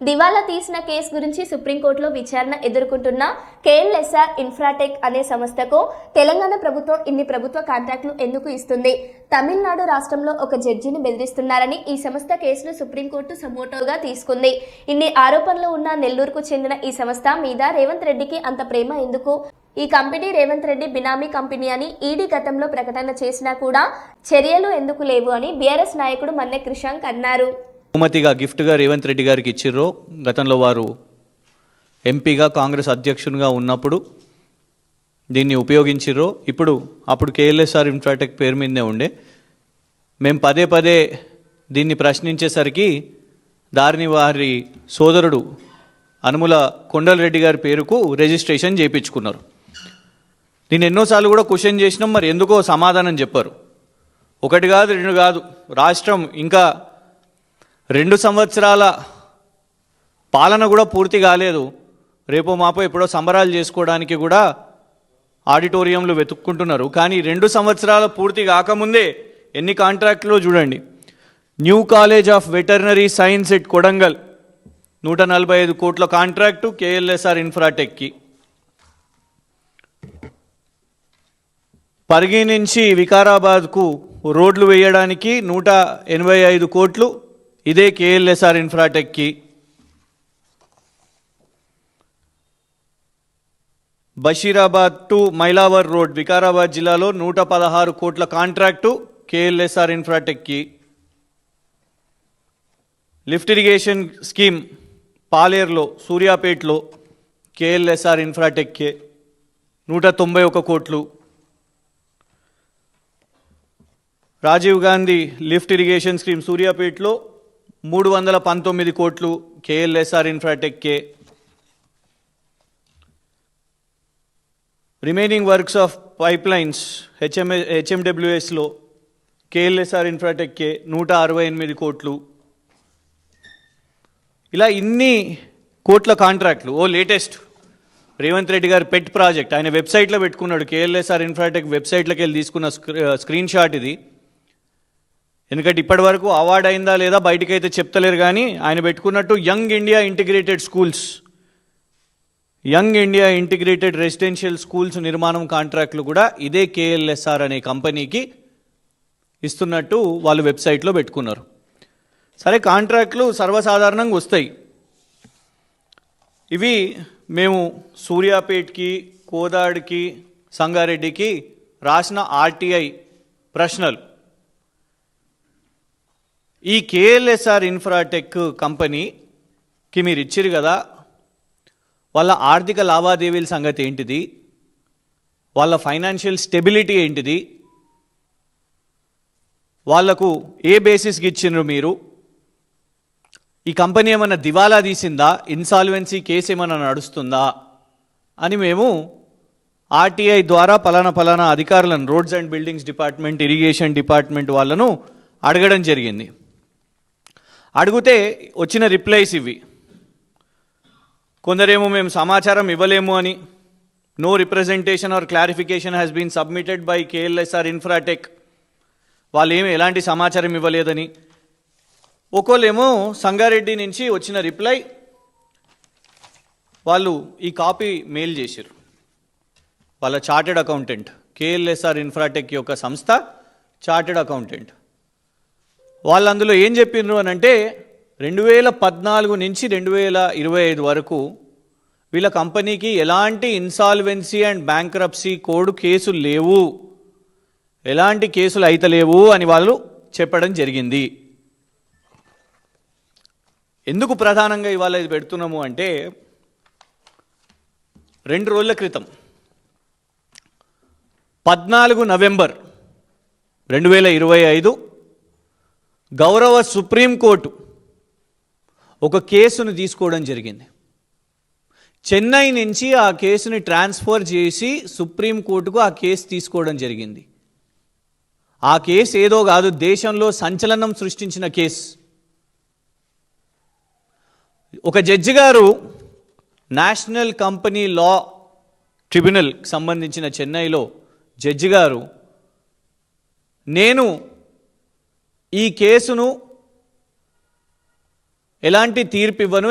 దివాలా తీసిన కేసు గురించి సుప్రీంకోర్టులో విచారణ ఎదుర్కొంటున్న కేఎల్ఎస్ఆర్ ఇన్ఫ్రాటెక్ అనే సంస్థకు తెలంగాణ ప్రభుత్వం ఇన్ని ప్రభుత్వ కాంట్రాక్టులు ఎందుకు ఇస్తుంది? తమిళనాడు రాష్ట్రంలో ఒక జడ్జిని బెదిరిస్తున్నారని ఈ సంస్థ కేసును సుప్రీంకోర్టు సమోటోగా తీసుకుంది. ఇన్ని ఆరోపణలు ఉన్న నెల్లూరుకు చెందిన ఈ సంస్థ మీద రేవంత్ రెడ్డికి అంత ప్రేమ ఎందుకు? ఈ కంపెనీ రేవంత్ రెడ్డి బినామీ కంపెనీ అని ఈడీ గతంలో ప్రకటన చేసినా కూడా చర్యలు ఎందుకు లేవు అని బీఆర్ఎస్ నాయకుడు మన్నె కృషాంక్ అన్నారు. బహుమతిగా గిఫ్ట్గా రేవంత్ రెడ్డి గారికి ఇచ్చిర్రో గతంలో వారు ఎంపీగా కాంగ్రెస్ అధ్యక్షునిగా ఉన్నప్పుడు దీన్ని ఉపయోగించిర్రో ఇప్పుడు అప్పుడు కేఎల్ఎస్ఆర్ ఇన్ఫ్రాటెక్ పేరు మీదనే ఉండే. మేము పదే పదే దీన్ని ప్రశ్నించేసరికి దారిని వారి సోదరుడు అనుముల కొండలరెడ్డి గారి పేరుకు రిజిస్ట్రేషన్ చేయించుకున్నారు. నేను ఎన్నోసార్లు కూడా క్వశ్చన్ చేసినాం మరి ఎందుకో సమాధానం చెప్పారు. ఒకటి కాదు రెండు కాదు రాష్ట్రం ఇంకా రెండు సంవత్సరాల పాలన కూడా పూర్తి కాలేదు. రేపో మాపో ఎప్పుడో సంబరాలు చేసుకోవడానికి కూడా ఆడిటోరియంలు వెతుక్కుంటున్నారు. కానీ రెండు సంవత్సరాల పూర్తి కాకముందే ఎన్ని కాంట్రాక్టులు చూడండి. New college of veterinary science at Kodangal నూట నలభై ఐదు కోట్ల కాంట్రాక్టు కేఎల్ఎస్ఆర్ ఇన్ఫ్రాటెక్కి. పరిగి నుంచి వికారాబాద్కు రోడ్లు వేయడానికి నూట ఎనభై ఐదు కోట్లు ఇదే కేఎల్ఎస్ఆర్ ఇన్ఫ్రాటెక్కి బషీరాబాద్ టు మైలావర్ రోడ్ వికారాబాద్ జిల్లాలో నూట పదహారు కోట్ల కాంట్రాక్టు కేఎల్ఎస్ఆర్ ఇన్ఫ్రాటెక్కి. లిఫ్ట్ ఇరిగేషన్ స్కీమ్ పాలేరులో సూర్యాపేటలో కేఎల్ఎస్ఆర్ ఇన్ఫ్రాటెక్కే నూట తొంభై ఒక కోట్లు. Rajiv Gandhi lift irrigation scheme సూర్యాపేటలో మూడు వందల పంతొమ్మిది కోట్లు KLSR ఇన్ఫ్రాటెక్కే. Remaining works of pipelines HMA హెచ్ఎండబ్ల్యూఎస్లో KLSR ఇన్ఫ్రాటెక్కే నూట అరవై ఎనిమిది కోట్లు. ఇలా ఇన్ని కోట్ల కాంట్రాక్ట్లు ఓ లేటెస్ట్ రేవంత్ రెడ్డి గారి పెట్ ప్రాజెక్ట్ ఆయన వెబ్సైట్లో పెట్టుకున్నాడు కేఎల్ఎస్ఆర్ ఇన్ఫ్రాటెక్ వెబ్సైట్లోకి వెళ్ళి తీసుకున్న స్క్రీన్ షాట్ ఇది. ఎందుకంటే ఇప్పటి వరకు అవార్డు అయిందా లేదా బయటకైతే చెప్తలేరు కానీ ఆయన పెట్టుకున్నట్టు young India integrated schools young India integrated residential schools నిర్మాణం కాంట్రాక్ట్లు కూడా ఇదే కేఎల్ఎస్ఆర్ అనే కంపెనీకి ఇస్తున్నట్టు వాళ్ళు వెబ్సైట్లో పెట్టుకున్నారు. సరే కాంట్రాక్ట్లు సర్వసాధారణంగా వస్తాయి. ఇవి మేము సూర్యాపేట్కి కోదాడికి సంగారెడ్డికి రాసిన ఆర్టీఐ ప్రశ్నలు. ఈ కేఎల్ఎస్ఆర్ ఇన్ఫ్రాటెక్ కంపెనీకి మీరు ఇచ్చారు కదా వాళ్ళ ఆర్థిక లావాదేవీల సంగతి ఏంటిది వాళ్ళ ఫైనాన్షియల్ స్టెబిలిటీ ఏంటిది వాళ్ళకు ఏ బేసిస్కి ఇచ్చినారు మీరు ఈ కంపెనీ ఏమైనా దివాలా తీసిందా ఇన్సాల్వెన్సీ కేసు ఏమైనా నడుస్తుందా అని మేము ఆర్టీఐ ద్వారా పలానా పలానా అధికారులను roads and buildings department irrigation department వాళ్ళను అడగడం జరిగింది. అడిగితే వచ్చిన రిప్లైస్ ఇవి. కొందరేమో మేము సమాచారం ఇవ్వలేము అని no representation or clarification has been submitted by KLSR Infratech వాళ్ళు ఏమి ఎలాంటి సమాచారం ఇవ్వలేదని. ఒక్కోళ్ళేమో సంగారెడ్డి నుంచి వచ్చిన రిప్లై వాళ్ళు ఈ కాపీ మెయిల్ చేశారు. వాళ్ళ చార్టెడ్ అకౌంటెంట్ కేఎల్ఎస్ఆర్ ఇన్ఫ్రాటెక్ యొక్క సంస్థ చార్టెడ్ అకౌంటెంట్. వాళ్ళు అందులో ఏం చెప్పిండ్రు అని అంటే రెండు వేల పద్నాలుగు నుంచి రెండు వేల ఇరవై ఐదు వరకు వీళ్ళ కంపెనీకి ఎలాంటి ఇన్సాల్వెన్సీ అండ్ బ్యాంక్రప్సీ కోడ్ కేసులు లేవు ఎలాంటి కేసులు అయితలేవు అని వాళ్ళు చెప్పడం జరిగింది. ఎందుకు ప్రధానంగా ఇవాళ ఇది పెడుతున్నాము అంటే రెండు రోజుల క్రితం పద్నాలుగు నవంబర్ రెండు వేల ఇరవై ఐదు గౌరవ సుప్రీంకోర్టు ఒక కేసును తీసుకోవడం జరిగింది. చెన్నై నుంచి ఆ కేసుని ట్రాన్స్ఫర్ చేసి సుప్రీంకోర్టుకు ఆ కేసు తీసుకోవడం జరిగింది. ఆ కేసు ఏదో కాదు దేశంలో సంచలనం సృష్టించిన కేసు. ఒక జడ్జి గారు నేషనల్ కంపెనీ లా ట్రిబ్యునల్కి సంబంధించిన చెన్నైలో జడ్జి గారు నేను ఈ కేసును ఎలాంటి తీర్పు ఇవ్వను